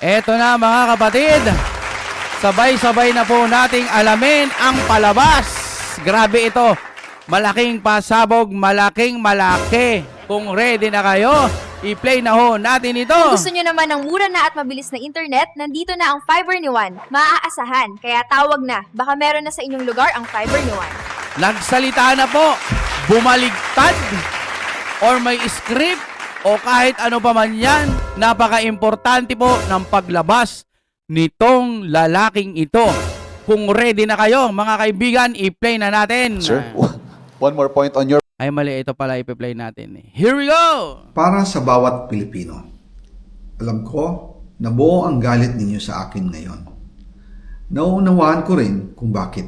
Eto na mga kapatid. Sabay-sabay na po nating alamin ang palabas. Grabe ito. Malaking pasabog, malaking malaki. Kung ready na kayo, i-play na ho natin ito. Kung gusto nyo naman ng mura na at mabilis na internet, nandito na ang fiber ni Juan. Maaasahan, kaya tawag na. Baka meron na sa inyong lugar ang fiber ni Juan. Nagsalita na po, bumaligtad, or may script, o kahit ano pa man yan, napaka-importante po ng paglabas nitong lalaking ito. Kung ready na kayo, mga kaibigan, i-play na natin. Sir, one more point on your Ay, mali. Ito pala i-play natin. Here we go! Para sa bawat Pilipino, alam ko na buo ang galit ninyo sa akin ngayon. Nauunawaan ko rin kung bakit.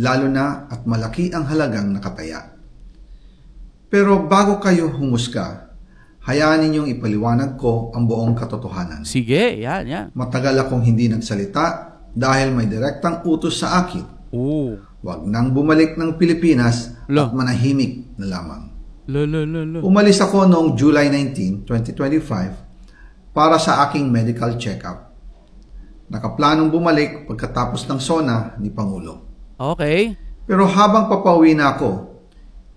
Lalo na at malaki ang halagang nakataya. Pero bago kayo humusga, hayaan ninyong ipaliwanag ko ang buong katotohanan. Sige, yan, yan. Matagal akong hindi nagsalita dahil may direktang utos sa akin. Oo. Huwag nang bumalik ng Pilipinas Lo. at manahimik na lamang. Lo, lo, lo, lo. Umalis ako noong July 19, 2025 para sa aking medical check-up. Nakaplanong bumalik pagkatapos ng SONA ni Pangulo. Okay. Pero habang papauwi na ako,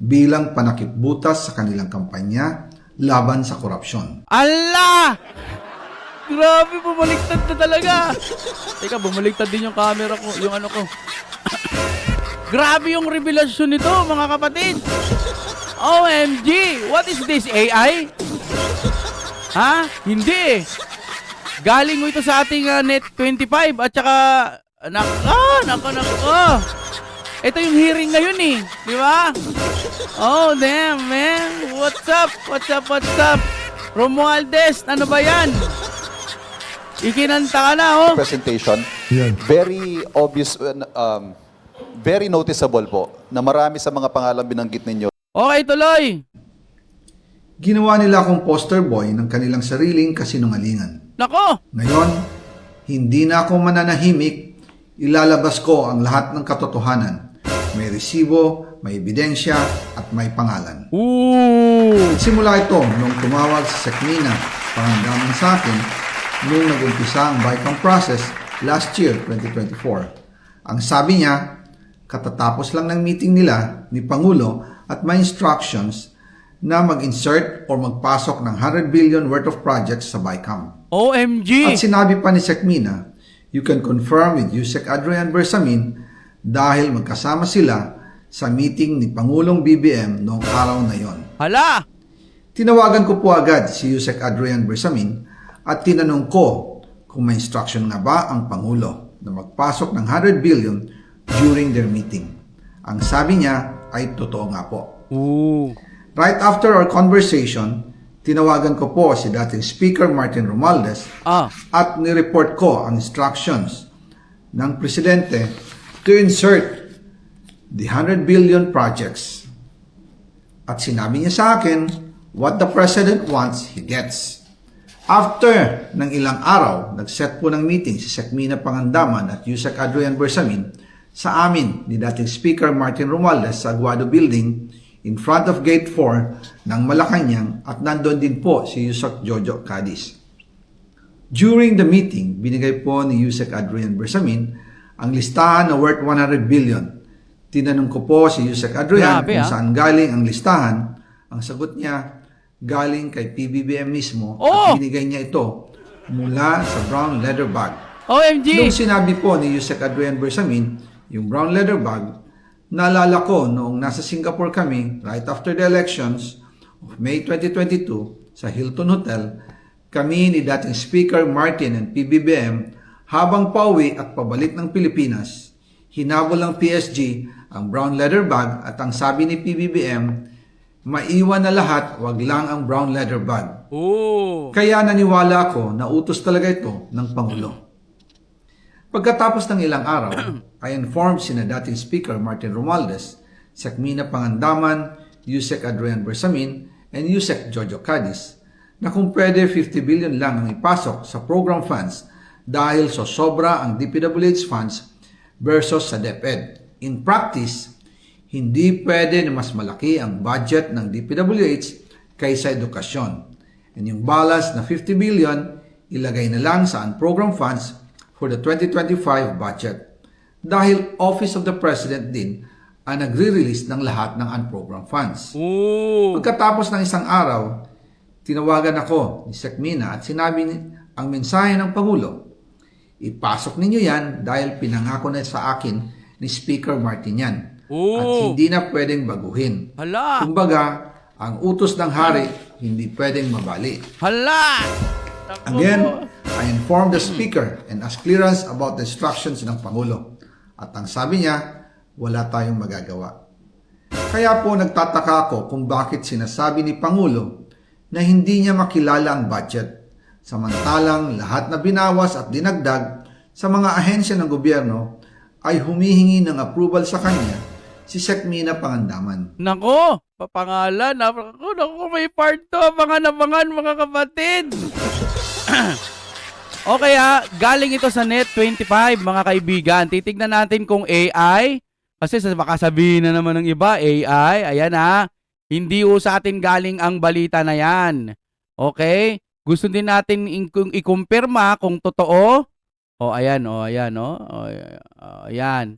bilang panakipbutas sa kanilang kampanya laban sa korupsyon. Ala! Grabe, bumaliktad na talaga. Teka, bumaliktad din yung camera ko, yung ano ko. Grabe yung revelasyon nito, mga kapatid. OMG! What is this, AI? Ha? Hindi eh. Galing mo ito sa ating ah, Net 25 at saka... Naka, naka, naka. Ito yung hearing ngayon eh. Di ba? Oh, damn, man. What's up? What's up? What's up? Romualdez, ano ba yan? Ikinanta ka na, oh. presentation. Very obvious, um, very noticeable po na marami sa mga pangalan binanggit ninyo Okay, tuloy. Ginawa nila akong poster boy ng kanilang sariling kasinungalingan. Nako! Ngayon, hindi na ako mananahimik, ilalabas ko ang lahat ng katotohanan. May resibo, may ebidensya, at may pangalan. Ooh! Simula ito nung tumawag si Sekmina pangandaman sa akin nung nag-umpisa ang BICAM process last year, 2024. Ang sabi niya, katatapos lang ng meeting nila ni Pangulo at may instructions na mag-insert or magpasok ng 100 billion worth of projects sa BICAM. OMG! At sinabi pa ni Sekmina, you can confirm with Yusek Adrian Bersamin dahil magkasama sila sa meeting ni Pangulong BBM noong araw na yon. Hala! Tinawagan ko po agad si Yusek Adrian Bersamin at tinanong ko kung may instruction nga ba ang Pangulo na magpasok ng 100 billion during their meeting. Ang sabi niya ay totoo nga po. Ooh! Right after our conversation, tinawagan ko po si dating Speaker Martin Romualdez Ah, at nireport ko ang instructions ng Presidente to insert the 100 billion projects. At sinabi niya sa akin, what the President wants, he gets. After ng ilang araw, nag-set po ng meeting si Sekmina Pangandaman at Yusek Adrian Bersamin sa amin ni dating Speaker Martin Romualdez sa Aguado Building in front of Gate 4 ng Malacanang at nandun din po si Yusek Jojo Cadiz. During the meeting, binigay po ni Yusek Adrian Bersamin ang listahan na worth 100 billion. Tinanong ko po si Yusek Adrian Grabe, kung ah. saan galing ang listahan. Ang sagot niya, galing kay PBBM mismo Oh! at binigay niya ito mula sa brown leather bag. OMG! Nung sinabi po ni Yusek Adrian Bersamin, yung brown leather bag, naalala ko noong nasa Singapore kami right after the elections of May 2022 sa Hilton Hotel, kami ni dating Speaker Martin and PBBM habang pauwi at pabalik ng Pilipinas, hinabol ng PSG ang brown leather bag at ang sabi ni PBBM, maiwan na lahat, wag lang ang brown leather bag. Ooh! Kaya naniwala ako na utos talaga ito ng Pangulo. Pagkatapos ng ilang araw, I informed sina dating Speaker Martin Romualdez, Sekmina Pangandaman, Yusek Adrian Bersamin, and Yusek Jojo Cadiz na kung pwede 50 billion lang ang ipasok sa program funds dahil so sobra ang DPWH funds versus sa DepEd. In practice, hindi pwede na mas malaki ang budget ng DPWH kaysa edukasyon. And yung balance na 50 billion, ilagay na lang sa unprogram funds for the 2025 budget. Dahil Office of the President din ang nagre-release ng lahat ng unprogram funds. Oo. Pagkatapos ng isang araw, tinawagan ako ni Sekmina at sinabi ni, ang mensahe ng Pangulo, ipasok ninyo yan dahil pinangako na sa akin ni Speaker Martin yan. Oo. At hindi na pwedeng baguhin. Hala. Kumbaga, ang utos ng hari hindi pwedeng mabali. Hala! Again, I informed the Speaker and asked clearance about the instructions ng Pangulo. At ang sabi niya, wala tayong magagawa. Kaya po nagtataka ako kung bakit sinasabi ni Pangulo na hindi niya makilala ang budget. Samantalang lahat na binawas at dinagdag sa mga ahensya ng gobyerno ay humihingi ng approval sa kanya si Sekmina Pangandaman. Nako, papangalan. Nako, nako, may part to. Abangan, abangan, mga kapatid. okay ha, galing ito sa Net25, mga kaibigan. Titignan natin kung AI. Kasi sa baka sabihin na naman ng iba, AI. Ayan ha. Hindi ho sa atin galing ang balita na yan. Okay? Gusto din natin i-kumpirma kung totoo. O, ayan, o, ayan, o. O, ayan.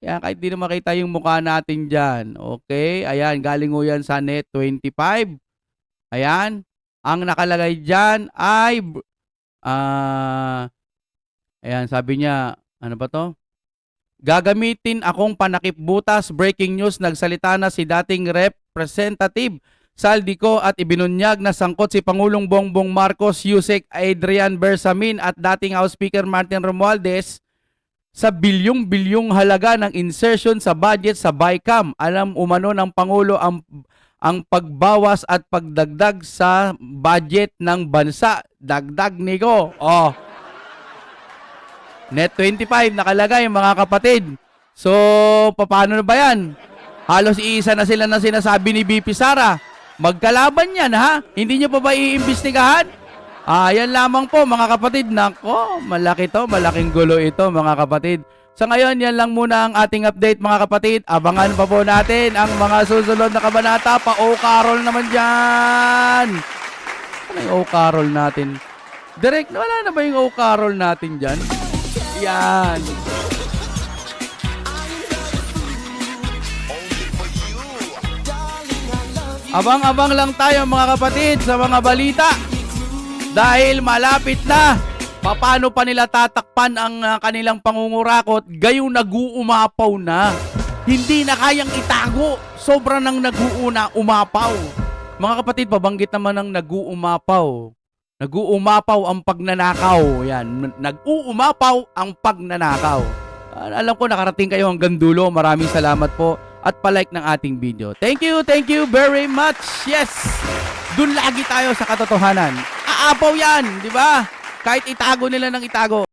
Yan, kahit di na makita yung mukha natin dyan. Okay? Ayan, galing ho yan sa net 25. Ayan. Ang nakalagay dyan ay, ah, ayan, sabi niya, ano ba to? Gagamitin akong panakip butas. Breaking news, nagsalita na si dating representative Saldico at ibinunyag na sangkot si Pangulong Bongbong Marcos, Yusek Adrian Bersamin at dating House Speaker Martin Romualdez sa bilyong-bilyong halaga ng insertion sa budget sa BICAM. Alam umano ng Pangulo ang ang pagbawas at pagdagdag sa budget ng bansa. Dagdag niko. Oh. Net 25 nakalagay mga kapatid. So, paano na ba yan? Halos iisa na sila na sinasabi ni BP Sara. Magkalaban yan ha? Hindi nyo pa ba iimbestigahan? Ah, yan lamang po mga kapatid. Nako, malaki to, malaking gulo ito mga kapatid. Sa ngayon, yan lang muna ang ating update mga kapatid. Abangan pa po natin ang mga susunod na kabanata. Pa-O Carol naman dyan. Ano yung O Carol natin? Direct, wala na ba yung O Carol natin dyan? Yan. Abang-abang lang tayo mga kapatid sa mga balita. Dahil malapit na. Paano pa nila tatakpan ang ah, kanilang pangungurakot gayong nag-uumapaw na. Hindi na kayang itago. Sobra nang nag-uuna umapaw. Mga kapatid, pabanggit naman ng nag-uumapaw. Nag-uumapaw ang pagnanakaw. Yan. Nag-uumapaw ang pagnanakaw. Ah, alam ko nakarating kayo hanggang dulo. Maraming salamat po at palike ng ating video. Thank you, thank you very much. Yes. Doon lagi tayo sa katotohanan. Aapaw yan, di ba? Kahit itago nila ng itago.